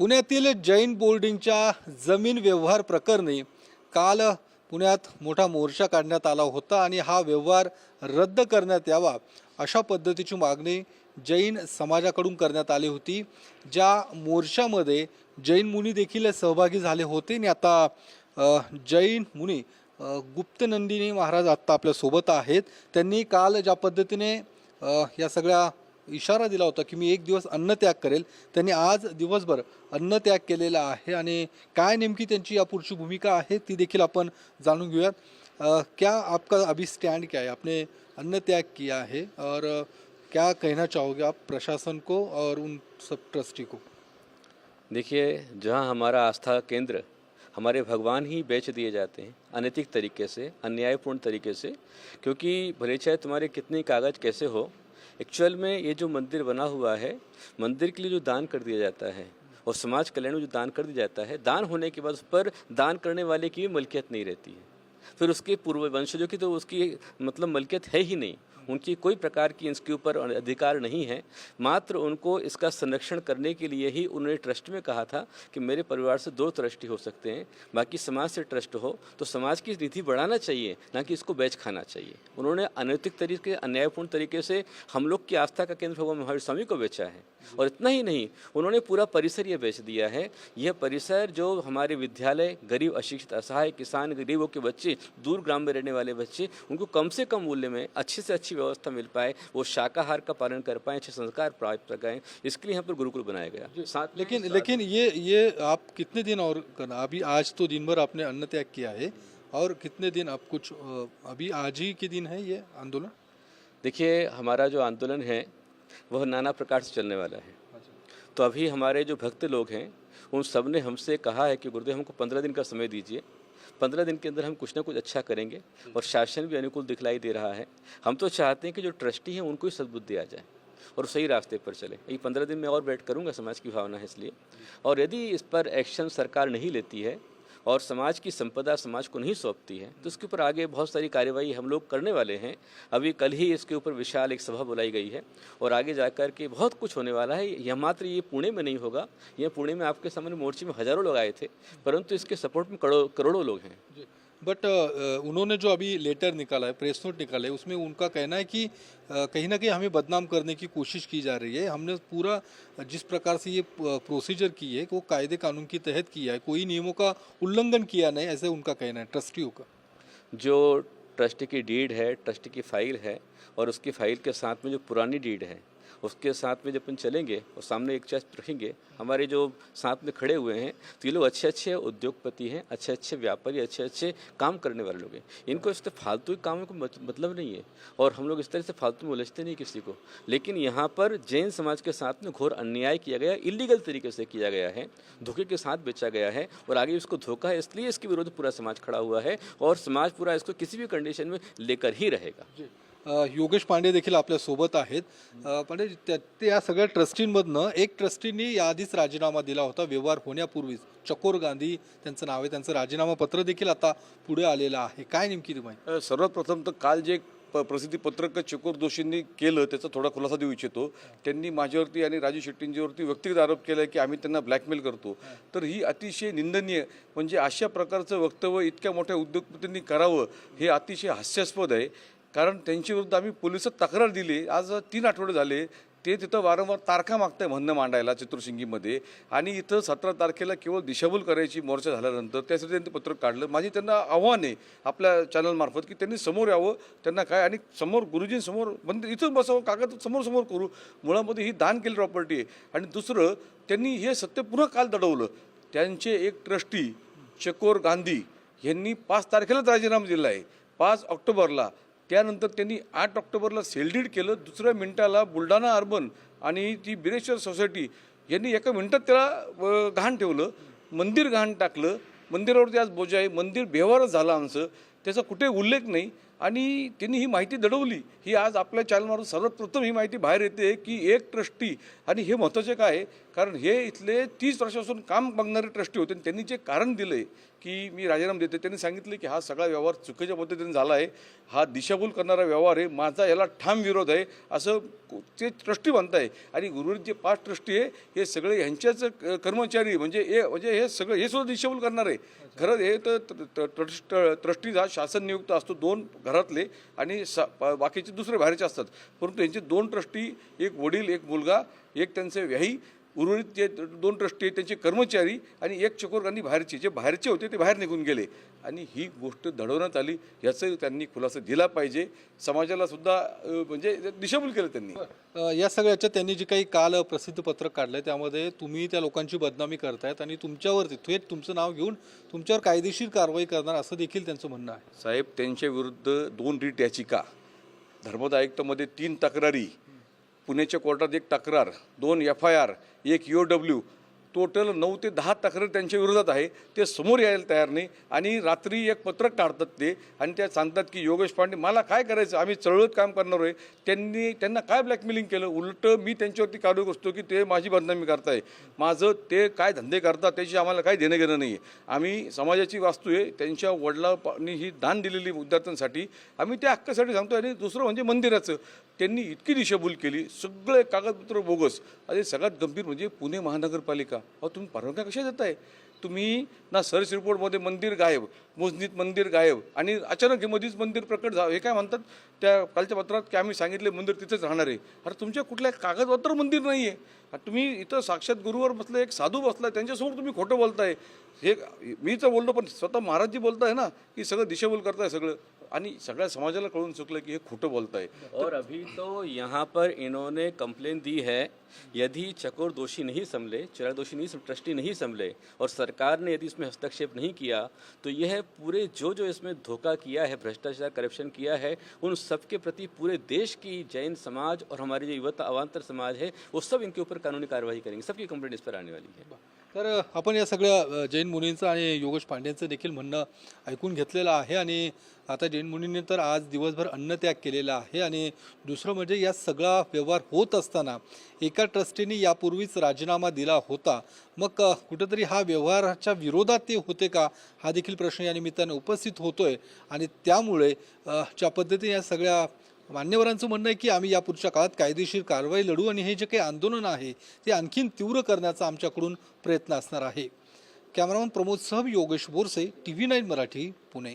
पुण्यातील जैन बोर्डिंगच्या जमीन व्यवहार प्रकरणी काल पुण्यात मोठा मोर्चा काढण्यात आला होता आणि हा व्यवहार रद्द करण्यात यावा अशा पद्धतीची मागणी जैन समाजाकडून करण्यात आली होती ज्या मोर्चामध्ये जैन मुनी देखील सहभागी झाले होते. आणि आता जैन मुनी गुप्तनंदिनी महाराज आत्ता आपल्यासोबत आहेत. त्यांनी काल ज्या पद्धतीने या सगळ्या इशारा दिला होता की मी एक दिवस अन्नत्याग करेल. त्यांनी आज दिवसभर अन्नत्याग केलेला आहे आणि काय नेमकी त्यांची यापुढची भूमिका आहे ती देखील आपण जाणून घेऊयात. क्या आपका अभी स्टैंड क्या है आपने अन्नत्याग किया है और क्या कहना चाहोगे आप प्रशासन को और उन सब ट्रस्टी को? देखिए जहाँ हमारा आस्था केंद्र हमारे भगवान ही बेच दिए जाते हैं अनैतिक तरीके से अन्यायपूर्ण तरीके से क्योंकि भले चाहे तुम्हारे कितने कागज कैसे हो एक्चुअल में ये जो मंदिर बना हुआ है, मंदिर के लिए जो दान कर दिया जाता है और समाज कल्याण में जो दान कर दिया जाता है, दान होने के बाद उस पर दान करने वाले की भी मलकियत नहीं रहती है। फिर उसके पूर्व वंशजों की तो उसकी मतलब मलकियत है ही नहीं। उनकी कोई प्रकार की इसके ऊपर अधिकार नहीं है। मात्र उनको इसका संरक्षण करने के लिए ही उन्होंने ट्रस्ट में कहा था कि मेरे परिवार से दो ट्रस्टी हो सकते हैं, बाकी समाज से ट्रस्ट हो तो समाज की निधि बढ़ाना चाहिए, ना कि इसको बेच खाना चाहिए। उन्होंने अनैतिक तरीके, अन्यायपूर्ण तरीके से हम लोग की आस्था का केंद्र भगवान महावीर स्वामी को बेचा है। और इतना ही नहीं, उन्होंने पूरा परिसर ये बेच दिया है। यह परिसर जो हमारे विद्यालय, गरीब, अशिक्षित, असहाय, किसान, गरीबों के बच्चे, दूर ग्राम में रहने वाले बच्चे, उनको कम से कम मूल्य में अच्छे से अच्छी व्यवस्था मिल पाए वो शाकाहार का पालन कर पाए अच्छे संस्कार प्राप्त कर पाए इसके लिए यहाँ पर गुरुकुल बनाया गया। साथ लेकिन लेकिन ये ये आप कितने दिन और करना अभी आज तो दिन भर आपने अन्न त्याग किया है और कितने दिन आप कुछ अभी आज ही के दिन है ये आंदोलन? देखिए हमारा जो आंदोलन है वह नाना प्रकार से चलने वाला है। तो अभी हमारे जो भक्त लोग हैं उन सबने हमसे कहा है कि गुरुदेव हमको पंद्रह दिन का समय दीजिए। पंद्रह दिन के अंदर हम कुछ ना कुछ अच्छा करेंगे और शासन भी अनुकूल दिखलाई दे रहा है। हम तो चाहते हैं कि जो ट्रस्टी हैं, उनको ही सद्बुद्धि आ जाए और सही रास्ते पर चले। ये पंद्रह दिन में और वेट करूँगा समाज की भावना है इसलिए। और यदि इस पर एक्शन सरकार नहीं लेती है और समाज की संपदा समाज को नहीं सौंपती है तो उसके ऊपर आगे बहुत सारी कार्यवाही हम लोग करने वाले हैं। अभी कल ही इसके ऊपर विशाल एक सभा बुलाई गई है और आगे जाकर के बहुत कुछ होने वाला है। यह मात्र ये पुणे में नहीं होगा, यह पुणे में आपके सामने मोर्चे में हज़ारों लोग आए थे, परंतु इसके सपोर्ट में करोड़ों करोड़ों लोग हैं। बट उन्होंने जो अभी लेटर निकाला है प्रेस नोट निकाला है, उसमें उनका कहना है कि कहीं ना कहीं हमें बदनाम करने की कोशिश की जा रही है। हमने पूरा जिस प्रकार से ये प्रोसीजर की है, वो कायदे कानून के तहत किया है। कोई नियमों का उल्लंघन किया नहीं, ऐसे उनका कहना है ट्रस्टियों का। जो ट्रस्ट की डीड है ट्रस्ट की फ़ाइल है, और उसकी फ़ाइल के साथ में जो पुरानी डीड है उसके साथ में जब अपन चलेंगे और सामने एक चेस्ट रखेंगे, हमारे जो साथ में खड़े हुए हैं तो ये लोग अच्छे अच्छे उद्योगपति हैं अच्छे अच्छे व्यापारी अच्छे अच्छे काम करने वाले लोग हैं। इनको इससे फालतू के कामों को मतलब नहीं है। और हम लोग इस तरह से फालतू में उलझते नहीं किसी को। लेकिन यहाँ पर जैन समाज के साथ में घोर अन्याय किया गया, इलीगल तरीके से किया गया है, धोखे के साथ बेचा गया है, और आगे उसको धोखा है, इसलिए इसके विरुद्ध पूरा समाज खड़ा हुआ है, और समाज पूरा इसको किसी भी कंडीशन में लेकर ही रहेगा। योगेश पांडे देखील आपल्यासोबत आहेत. अ, पांडे त्या या सगळ्या ट्रस्टींमधनं एक ट्रस्टींनी याआधीच राजीनामा दिला होता व्यवहार होण्यापूर्वीच. चकोर गांधी त्यांचं नाव आहे त्यांचं राजीनामा पत्र देखील आता पुढे आलेलं आहे. काय नेमकी तुम्ही माहिती सर्वात प्रथम तर काल जे प- प्रसिद्धी पत्रक चकोर दोषींनी केलं त्याचा थोडा खुलासा देऊ इच्छितो. त्यांनी माझ्यावरती आणि राजू शेट्टींच्यावरती व्यक्तिगत आरोप केला की आम्ही त्यांना ब्लॅकमेल करतो. तर ही अतिशय निंदनीय म्हणजे अशा प्रकारचं वक्तव्य इतक्या मोठ्या उद्योगपतींनी करावं हे अतिशय हास्यास्पद आहे. कारण त्यांच्याविरुद्ध आम्ही पोलिसात तक्रार दिली. आज तीन आठवडे झाले. ते तिथं वारंवार तारखा मागताय म्हणणं मांडायला चतुर्शिंगीमध्ये. आणि इथं सतरा तारखेला केवळ दिशाभूल करायची मोर्चा झाल्यानंतर त्यासाठी त्यांनी पत्रक काढलं. माझी त्यांना आव्हान आहे आपल्या चॅनलमार्फत की त्यांनी समोर यावं त्यांना काय आणि समोर गुरुजींसमोर मंदिर इथंच बसावं कागद समोर समोर करू. मुळामध्ये ही दान केली प्रॉपर्टी आहे. आणि दुसरं त्यांनी हे सत्य पुन्हा काल दडवलं. त्यांचे एक ट्रस्टी चकोर गांधी यांनी पाच तारखेलाच राजीनामा दिला आहे पाच ऑक्टोबरला. त्यानंतर त्यांनी आठ ऑक्टोबरला सेलडीड केलं दुसऱ्या मिनिटाला बुलढाणा अर्बन आणि ती बिरेश्वर सोसायटी यांनी एका मिनिटात त्याला घाण ठेवलं मंदिर घाण टाकलं मंदिरावरती आज बोजा आहे मंदिर व्यवहारच झाला आमचं त्याचा कुठे उल्लेख नाही. आणि त्यांनी ही माहिती दडवली ही आज आपल्या चॅनलवरून सर्वात प्रथम ही माहिती बाहेर येते की एक ट्रस्टी आणि हे महत्त्वाचे काय आहे कारण हे इथले तीस वर्षापासून काम बघणारे ट्रस्टी होते आणि त्यांनी जे कारण दिलं आहे की मी राजीनामा देते त्यांनी सांगितले की हा सगळा व्यवहार चुकीच्या पद्धतीने झाला आहे हा दिशाभूल करणारा व्यवहार आहे माझा याला ठाम विरोध आहे असं ते ट्रस्टी म्हणत आहे आणि उर्वरित जे पाच ट्रस्टी आहे हे सगळे ह्यांच्याच क- कर्मचारी म्हणजे हे म्हणजे हे सगळं हे सुद्धा दिशाभूल करणार आहे. खरं हे तर त- ट्रस्ट ट्रस्टीज हा शासन नियुक्त असतो दोन घरातले आणि सा बाकीचे दुसरे बाहेरचे असतात. परंतु यांचे दोन ट्रस्टी एक वडील एक मुलगा एक त्यांचे व्याही उर्वरित जे दोन ट्रस्टी आहेत त्यांचे कर्मचारी आणि एक चकोरकांनी बाहेरचे. जे बाहेरचे होते ते बाहेर निघून गेले. आणि ही गोष्ट दडवण्यात आली याचं त्यांनी खुलासा दिला पाहिजे. समाजाला सुद्धा म्हणजे दिशाभूल केलं त्यांनी. या सगळ्याच्या त्यांनी जे काही काल प्रसिद्ध पत्रक काढलंय त्यामध्ये तुम्ही त्या लोकांची बदनामी करतायत आणि तुमच्यावरती थेट तुमचं नाव घेऊन तुमच्यावर कायदेशीर कारवाई करणार असं देखील त्यांचं म्हणणं आहे. साहेब त्यांच्या विरुद्ध दोन रीट याचिका. धर्मदा आयुक्तामध्ये तीन तक्रारी. पुण्याच्या कोर्टात एक तक्रार दोन एफ आय आर एक यू डब्ल्यू टोटल नऊ ते दहा तक्रार त्यांच्या विरोधात आहे. ते समोर यायला तयार नाही आणि रात्री एक पत्रक काढतात ते आणि त्या सांगतात की योगेश पांडे मला काय करायचं? आम्ही चळवळत काम करणार आहे. त्यांनी त्यांना काय ब्लॅकमेलिंग केलं? उलट मी त्यांच्यावरती काढू असतो की ते माझी बदनामी करताय. माझं ते काय धंदे करतात त्याची आम्हाला काही देणं घेणं नाही आहे आम्ही समाजाची वास्तू आहे. त्यांच्या वडिलांनी ही दान दिलेली विद्यार्थ्यांसाठी आम्ही त्या हक्कासाठी सांगतो आणि दुसरं म्हणजे मंदिराचं. त्यांनी इतकी दिशाभूल केली सगळे कागदपत्र बोगस. आणि सगळ्यात गंभीर म्हणजे पुणे महानगरपालिका. अहो तुम्ही परवानग्या कशा देताय? तुम्ही ना सर्च रिपोर्टमध्ये मंदिर गायब मोजणीत मंदिर गायब आणि अचानक हे मध्येच मंदिर प्रकट झालं. हे काय म्हणतात? त्या कालच्या पत्रात की आम्ही सांगितले मंदिर तिथेच राहणार आहे. अरे तुमच्या कुठल्या कागदपत्र मंदिर नाही आहे तुम्ही इथं साक्षात गुरुवर बसलं एक साधू बसला त्यांच्यासमोर तुम्ही खोटं बोलताय. हे मी तर बोललो पण स्वतः महाराजजी बोलताय ना की सगळं दिशाभूल करताय सगळं. आणि सगळ्या समाजाला कळून चुकलं की हे खोटं आहे और अभी तो यहाँ पर इन्होंने कंप्लेन दी है यदि चकोर दोषी नहीं संभले, चिराग दोषी नहीं ट्रस्टी नहीं संभले, और सरकार ने यदि इसमें हस्तक्षेप नहीं किया तो यह पूरे जो जो इसमें धोखा किया है, भ्रष्टाचार, करप्शन किया है, उन सबके प्रति पूरे देश की जैन समाज और हमारे जो युवता अवान्तर समाज है, वो सब इनके ऊपर कानूनी कार्रवाई करेंगे। सबकी कंप्लेंट इस पर आने वाली है। तर आपण या सगळ्या जैन मुनींचं आणि योगेश पांडेंचं देखील म्हणणं ऐकून घेतलेलं आहे आणि आता जैन मुनींनी तर आज दिवसभर अन्नत्याग केलेला आहे आणि दुसरं म्हणजे या सगळा व्यवहार होत असताना एका ट्रस्टीने यापूर्वीच राजीनामा दिला होता. मग कुठंतरी हा व्यवहाराच्या विरोधात ते होते का? हा देखील प्रश्न या निमित्ताने उपस्थित होतोय. आणि त्यामुळे ज्या पद्धतीने या सगळ्या मान्यवरांचं म्हणणं आहे की आम्ही यापुढच्या काळात कायदेशीर कारवाई लढू आणि हे जे काही आंदोलन आहे ते आणखीन तीव्र करण्याचा आमच्याकडून प्रयत्न असणार आहे. कॅमेरामन प्रमोद सहब Yogesh Borse T V nine Marathi Pune.